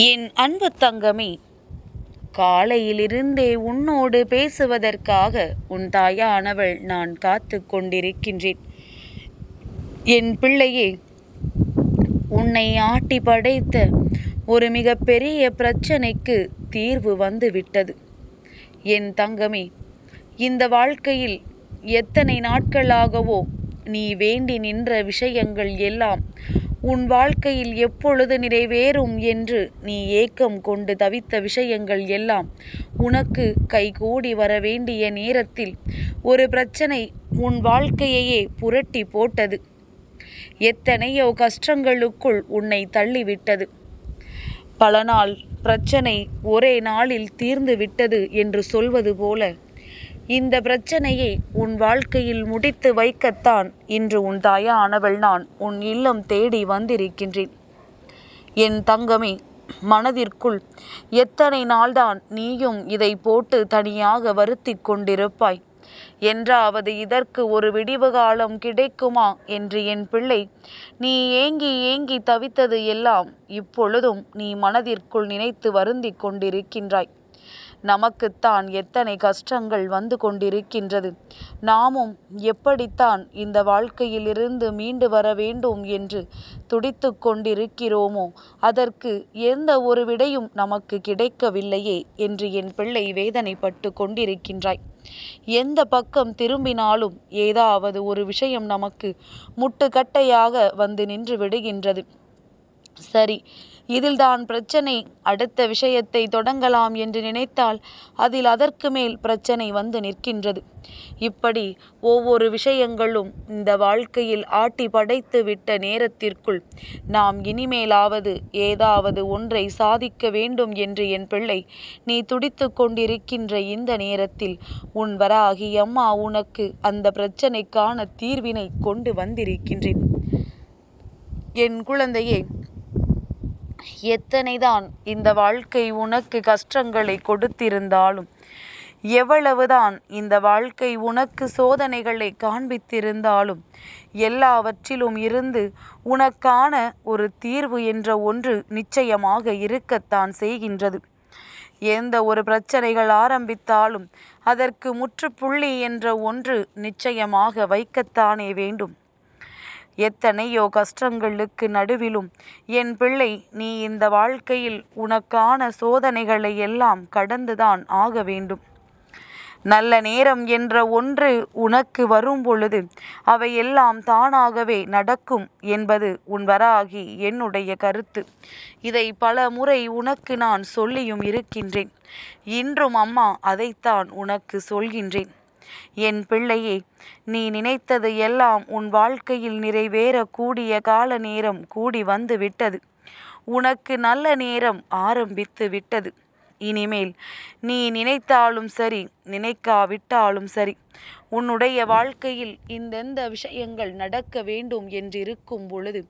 என் அன்பு தங்கமே காலையிலிருந்தே உன்னோடு பேசுவதற்காக உன் தாயானவள் நான் காத்து கொண்டிருக்கின்றேன். என் பிள்ளையே உன்னை ஆட்டி படைத்த ஒரு மிகப்பெரிய பிரச்சனைக்கு தீர்வு வந்து விட்டது என் தங்கமே இந்த வாழ்க்கையில் எத்தனை நாட்களாகவோ நீ வேண்டி நின்ற விஷயங்கள் எல்லாம் உன் வாழ்க்கையில் எப்பொழுது நிறைவேறும் என்று நீ ஏக்கம் கொண்டு தவித்த விஷயங்கள் எல்லாம் உனக்கு கைகூடி வர வேண்டிய நேரத்தில் ஒரு பிரச்சனை உன் வாழ்க்கையையே புரட்டி போட்டது. எத்தனையோ கஷ்டங்களுக்குள் உன்னை தள்ளிவிட்டது. பல நாள் பிரச்சனை ஒரே நாளில் தீர்ந்து விட்டது என்று சொல்வது போல இந்த பிரச்சனையை உன் வாழ்க்கையில் முடித்து வைக்கத்தான் இன்று உன் தாயானவள் நான் உன் இல்லம் தேடி வந்திருக்கின்றேன். என் தங்கமே மனதிற்குள் எத்தனை நாள்தான் நீயும் இதை போட்டு தனியாக வருத்தி கொண்டிருப்பாய்? என்றாவது இதற்கு ஒரு விடிவு காலம் கிடைக்குமா என்று என் பிள்ளை நீ ஏங்கி ஏங்கி தவித்தது எல்லாம் இப்பொழுதும் நீ மனதிற்குள் நினைத்து வருந்தி கொண்டிருக்கின்றாய். நமக்குத்தான் எத்தனை கஷ்டங்கள் வந்து கொண்டிருக்கின்றது. நாமும் எப்படித்தான் இந்த வாழ்க்கையிலிருந்து மீண்டு வர வேண்டும் என்று துடித்து கொண்டிருக்கிறோமோ அதற்கு எந்த ஒரு விடையும் நமக்கு கிடைக்கவில்லையே என்று என் பிள்ளை வேதனைப்பட்டு கொண்டிருக்கின்றாய். எந்த பக்கம் திரும்பினாலும் ஏதாவது ஒரு விஷயம் நமக்கு முட்டுக்கட்டையாக வந்து நின்று விடுகின்றது. சரி இதில்தான் பிரச்சனை அடுத்த விஷயத்தை தொடங்கலாம் என்று நினைத்தால் அதில் அதற்கு மேல் பிரச்சனை வந்து நிற்கின்றது. இப்படி ஒவ்வொரு விஷயங்களும் இந்த வாழ்க்கையில் ஆட்டி படைத்து விட்ட நேரத்திற்குள் நாம் இனிமேலாவது ஏதாவது ஒன்றை சாதிக்க வேண்டும் என்று என் பிள்ளை நீ துடித்து கொண்டிருக்கின்ற இந்த நேரத்தில் உன் வராகி அம்மா உனக்கு அந்த பிரச்சனைக்கான தீர்வினை கொண்டு வந்திருக்கின்றேன். என் குழந்தையே எத்தனைதான் இந்த வாழ்க்கை உனக்கு கஷ்டங்களை கொடுத்திருந்தாலும் எவ்வளவுதான் இந்த வாழ்க்கை உனக்கு சோதனைகளை காண்பித்திருந்தாலும் எல்லாவற்றிலும் இருந்து உனக்கான ஒரு தீர்வு என்ற ஒன்று நிச்சயமாக இருக்கத்தான் செய்கின்றது. எந்த ஒரு பிரச்சனைகள் ஆரம்பித்தாலும் அதற்கு முற்றுப்புள்ளி என்ற ஒன்று நிச்சயமாக வைக்கத்தானே வேண்டும். எத்தனையோ கஷ்டங்களுக்கு நடுவிலும் என் பிள்ளை நீ இந்த வாழ்க்கையில் உனக்கான சோதனைகளை எல்லாம் கடந்துதான் ஆக வேண்டும். நல்ல நேரம் என்ற ஒன்று உனக்கு வரும் பொழுது அவையெல்லாம் தானாகவே நடக்கும் என்பது உன் வராகி என்னுடைய கருத்து. இதை பல முறை உனக்கு நான் சொல்லியும் இருக்கின்றேன். இன்றும் அம்மா அதைத்தான் உனக்கு சொல்கின்றேன். என் பிள்ளையே நீ நினைத்தது எல்லாம் உன் வாழ்க்கையில் நிறைவேறக்கூடிய கால நேரம் கூடி வந்து விட்டது. உனக்கு நல்ல நேரம் ஆரம்பித்து விட்டது. இனிமேல் நீ நினைத்தாலும் சரி நினைக்காவிட்டாலும் சரி உன்னுடைய வாழ்க்கையில் இந்தெந்த விஷயங்கள் நடக்க வேண்டும் என்றிருக்கும் பொழுது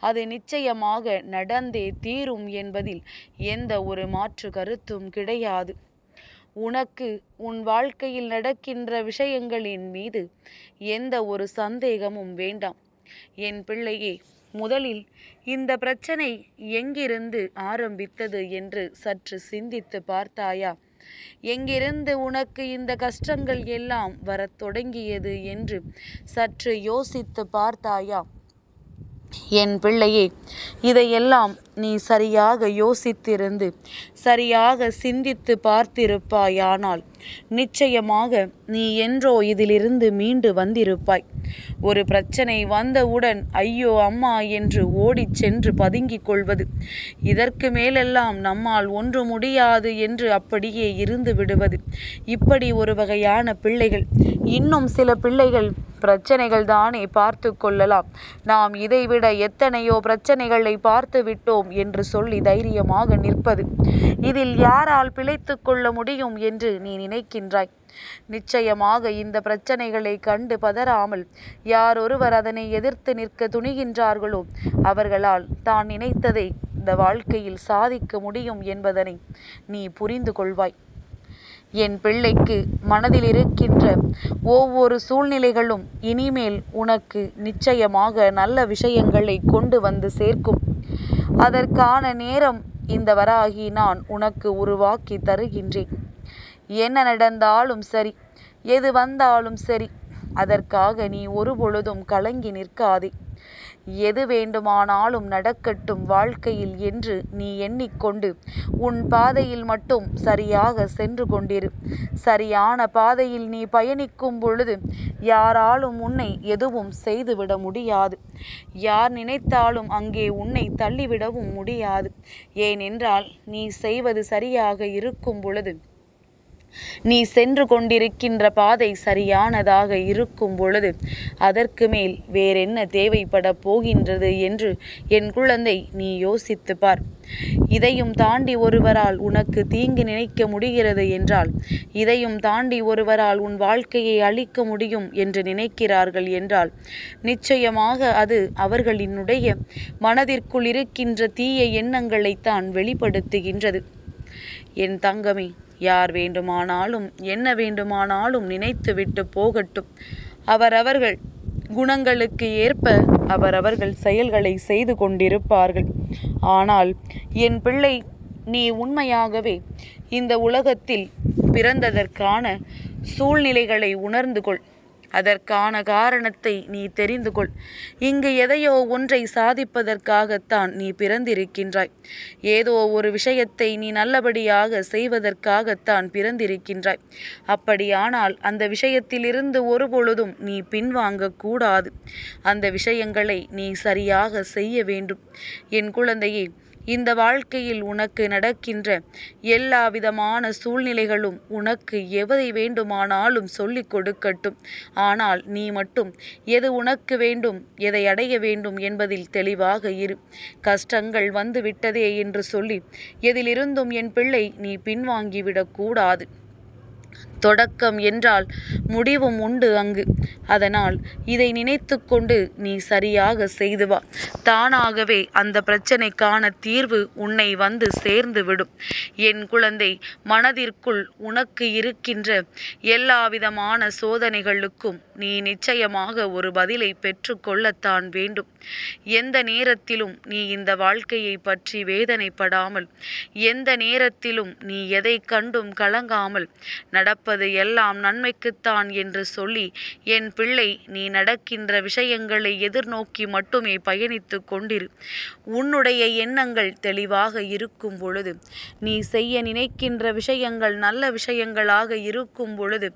அது நிச்சயமாக நடந்தே தீரும் என்பதில் எந்த ஒரு மாற்று கருத்தும் கிடையாது. உனக்கு உன் வாழ்க்கையில் நடக்கின்ற விஷயங்களின் மீது எந்த ஒரு சந்தேகமும் வேண்டாம். என் பிள்ளையே முதலில் இந்த பிரச்சனை எங்கிருந்து ஆரம்பித்தது என்று சற்று சிந்தித்து பார்த்தாயா? எங்கிருந்து உனக்கு இந்த கஷ்டங்கள் எல்லாம் வரத் தொடங்கியது என்று சற்று யோசித்து பார்த்தாயா? என் பிள்ளையே இதையெல்லாம் நீ சரியாக யோசித்திருந்து சரியாக சிந்தித்து பார்த்திருப்பாயானால் நிச்சயமாக நீ என்றோ இதிலிருந்து மீண்டு வந்திருப்பாய். ஒரு பிரச்சனை வந்தவுடன் ஐயோ அம்மா என்று ஓடிச் சென்று பதுங்கிக் கொள்வது. இதற்கு மேலெல்லாம் நம்மால் ஒன்று முடியாது என்று அப்படியே இருந்து விடுவது. இப்படி ஒரு வகையான பிள்ளைகள். இன்னும் சில பிள்ளைகள் பிரச்சனைகள் தானே பார்த்து கொள்ளலாம். நாம் இதைவிட எத்தனையோ பிரச்சனைகளை பார்த்து விட்டோம் என்று சொல்லி தைரியமாக நிற்பது. இதில் யாரால் பிழைத்து கொள்ள முடியும் என்று நீ நினைக்கின்றாய். நிச்சயமாக இந்த பிரச்சனைகளை கண்டு பதறாமல் யாரொருவர் அதனை எதிர்த்து நிற்க துணிகின்றார்களோ அவர்களால் தான் நினைத்ததை இந்த வாழ்க்கையில் சாதிக்க முடியும் என்பதனை நீ புரிந்து கொள்வாய். என் பிள்ளைக்கு மனதில் இருக்கின்ற ஒவ்வொரு சூழ்நிலைகளும் இனிமேல் உனக்கு நிச்சயமாக நல்ல விஷயங்களை கொண்டு வந்து சேர்க்கும். அதற்கான நேரம் இந்த வராகி நான் உனக்கு உருவாக்கி தருகின்றேன். என்ன நடந்தாலும் சரி எது வந்தாலும் சரி அதற்காக நீ ஒருபொழுதும் கலங்கி நிற்காதே. எது வேண்டுமானாலும் நடக்கட்டும் வாழ்க்கையில் என்று நீ எண்ணிக்கொண்டு உன் பாதையில் மட்டும் சரியாக சென்று கொண்டிரு. சரியான பாதையில் நீ பயணிக்கும் பொழுது யாராலும் உன்னை எதுவும் செய்துவிட முடியாது. யார் நினைத்தாலும் அங்கே உன்னை தள்ளிவிடவும் முடியாது. ஏனென்றால் நீ செய்வது சரியாக இருக்கும் பொழுது நீ சென்று கொண்டிருக்கின்ற பாதை சரியானதாக இருக்கும் பொழுது அதற்கு மேல் வேறென்ன தேவைப்பட போகின்றது என்று என் குழந்தை நீ யோசித்து பார். இதையும் தாண்டி ஒருவரால் உனக்கு தீங்கு நினைக்க முடிகிறது என்றால் இதையும் தாண்டி ஒருவரால் உன் வாழ்க்கையை அழிக்க முடியும் என்று நினைக்கிறார்கள் என்றால் நிச்சயமாக அது அவர்களினுடைய மனதிற்குள் இருக்கின்ற தீய எண்ணங்களைத்தான் வெளிப்படுத்துகின்றது. என் தங்கமே யார் வேண்டுமானாலும் என்ன வேண்டுமானாலும் நினைத்துவிட்டு போகட்டும். அவரவர்கள் குணங்களுக்கு ஏற்ப அவரவர்கள் செயல்களை செய்து கொண்டிருப்பார்கள். ஆனால் என் பிள்ளை நீ உண்மையாகவே இந்த உலகத்தில் பிறந்ததற்கான சூழ்நிலைகளை உணர்ந்து கொள். அதற்கான காரணத்தை நீ தெரிந்து கொள். இங்கு எதையோ ஒன்றை சாதிப்பதற்காகத்தான் நீ பிறந்திருக்கின்றாய். ஏதோ ஒரு விஷயத்தை நீ நல்லபடியாக செய்வதற்காகத்தான் பிறந்திருக்கின்றாய். அப்படியானால் அந்த விஷயத்திலிருந்து ஒருபொழுதும் நீ பின்வாங்கக்கூடாது அந்த விஷயங்களை நீ சரியாக செய்ய வேண்டும். என் குழந்தையே இந்த வாழ்க்கையில் உனக்கு நடக்கின்ற எல்லா விதமான சூழ்நிலைகளும் உனக்கு எவதை வேண்டுமானாலும் சொல்லிக் கொடுக்கட்டும். ஆனால் நீ மட்டும் எது உனக்கு வேண்டும் எதை அடைய வேண்டும் என்பதில் தெளிவாக இரு. கஷ்டங்கள் வந்து விட்டதே என்று சொல்லி எதிலிருந்தும் என் பிள்ளை நீ பின்வாங்கிவிடக்கூடாது தொடக்கம் என்றால் முடிவும் உண்டு அங்கு. அதனால் இதை நினைத்து கொண்டு நீ சரியாக செய்து வா. தானாகவே அந்த பிரச்சனைக்கான தீர்வு உன்னை வந்து சேர்ந்து விடும். என் குழந்தை மனதிற்குள் உனக்கு இருக்கின்ற எல்லாவிதமான சோதனைகளுக்கும் நீ நிச்சயமாக ஒரு பதிலை பெற்றுக்கொள்ளத்தான் வேண்டும். எந்த நேரத்திலும் நீ இந்த வாழ்க்கையை பற்றி வேதனைப்படாமல் எந்த நேரத்திலும் நீ எதை கண்டும் கலங்காமல் நடப்ப நடப்பது எல்லாம் நன்மைக்குத்தான் என்று சொல்லி என் பிள்ளை நீ நடக்கின்ற விஷயங்களை எதிர்நோக்கி மட்டுமே பயணித்து கொண்டிரு. உன்னுடைய எண்ணங்கள் தெளிவாக இருக்கும் பொழுது நீ செய்ய நினைக்கின்ற விஷயங்கள் நல்ல விஷயங்களாக இருக்கும் பொழுது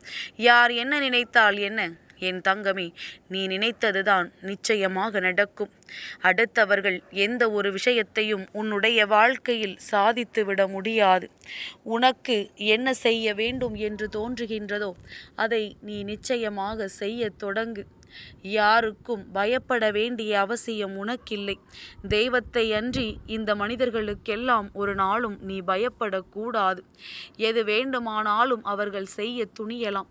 யார் என்ன நினைத்தால் என்ன? என் தங்கமே நீ நினைத்ததுதான் நிச்சயமாக நடக்கும். அடுத்தவர்கள் எந்த ஒரு விஷயத்தையும் உன்னுடைய வாழ்க்கையில் சாதித்துவிட முடியாது. உனக்கு என்ன செய்ய வேண்டும் என்று தோன்றுகின்றதோ அதை நீ நிச்சயமாக செய்ய தொடங்கு. யாருக்கும் பயப்பட வேண்டிய அவசியம் உனக்கில்லை. தெய்வத்தை அன்றி இந்த மனிதர்களுக்கெல்லாம் ஒரு நாளும் நீ பயப்படக்கூடாது. எது வேண்டுமானாலும் அவர்கள் செய்ய துணியலாம்.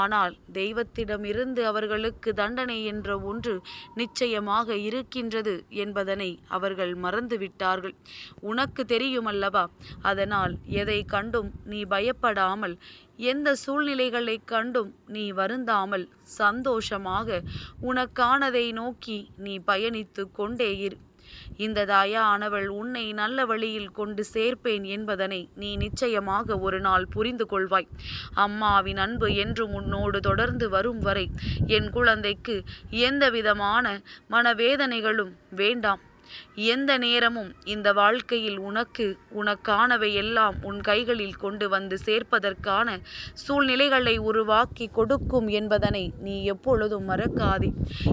ஆனால் தெய்வத்திடமிருந்து அவர்களுக்கு தண்டனை என்ற ஒன்று நிச்சயமாக இருக்கின்றது என்பதனை அவர்கள் மறந்துவிட்டார்கள். உனக்கு தெரியுமல்லவா? அதனால் எதை கண்டும் நீ பயப்படாமல் எந்த சூழ்நிலைகளைக் கண்டும் நீ வருந்தாமல் சந்தோஷமாக உனக்கானதை நோக்கி நீ பயணித்து கொண்டே இரு. இந்த தாயானவள் உன்னை நல்ல வழியில் கொண்டு சேர்ப்பேன் என்பதனை நீ நிச்சயமாக ஒரு நாள் புரிந்து கொள்வாய். அம்மாவின் அன்பு என்றும் உன்னோடு தொடர்ந்து வரும் வரை என் குழந்தைக்கு எந்தவிதமான மனவேதனைகளும் வேண்டாம். எந்த நேரமும் இந்த வாழ்க்கையில் உனக்கு உனக்கானவை எல்லாம் உன் கைகளில் கொண்டு வந்து சேர்ப்பதற்கான சூழ்நிலைகளை உருவாக்கி கொடுக்கும் என்பதனை நீ எப்பொழுதும் மறக்காதே.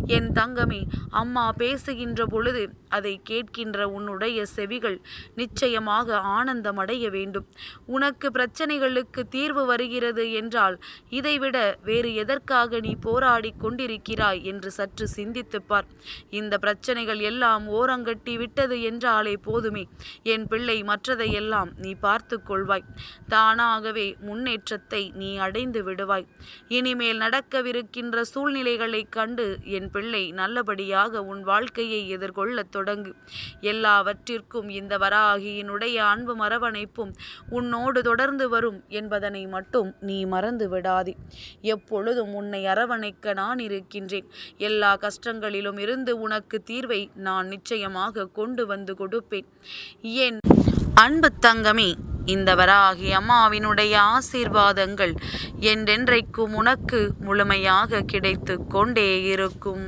என் தங்கமே அம்மா பேசுகின்ற பொழுது அதை கேட்கின்ற உன்னுடைய செவிகள் நிச்சயமாக ஆனந்தமடைய வேண்டும். உனக்கு பிரச்சனைகளுக்கு தீர்வு வருகிறது என்றால் இதைவிட வேறு எதற்காக நீ போராடி கொண்டிருக்கிறாய் என்று சற்று சிந்தித்துப்பார் இந்த பிரச்சனைகள் எல்லாம் ஓரங்க கட்டி விட்டது என்றாலே போதுமே. என் பிள்ளை மற்றதையெல்லாம் நீ பார்த்து கொள்வாய். தானாகவே முன்னேற்றத்தை நீ அடைந்து விடுவாய். இனிமேல் நடக்கவிருக்கின்ற சூழ்நிலைகளைக் கண்டு என் பிள்ளை நல்லபடியாக உன் வாழ்க்கையை எதிர்கொள்ளத் தொடங்கு. எல்லாவற்றிற்கும் இந்த வராகியினுடைய அன்பு மரவணைப்பும் உன்னோடு தொடர்ந்து வரும் என்பதனை மட்டும் நீ மறந்து விடாதே. எப்பொழுதும் உன்னை அரவணைக்க நான் இருக்கின்றேன். எல்லா கஷ்டங்களிலும் இருந்து உனக்கு தீர்வை நான் நிச்சயம் நிச்சயமாக கொண்டு வந்து கொடுப்பேன். என் அன்பு தங்கமே இந்த வராகி அம்மாவினுடைய ஆசீர்வாதங்கள் என்றென்றைக்கும் உனக்கு முழுமையாக கிடைத்து கொண்டே இருக்கும்.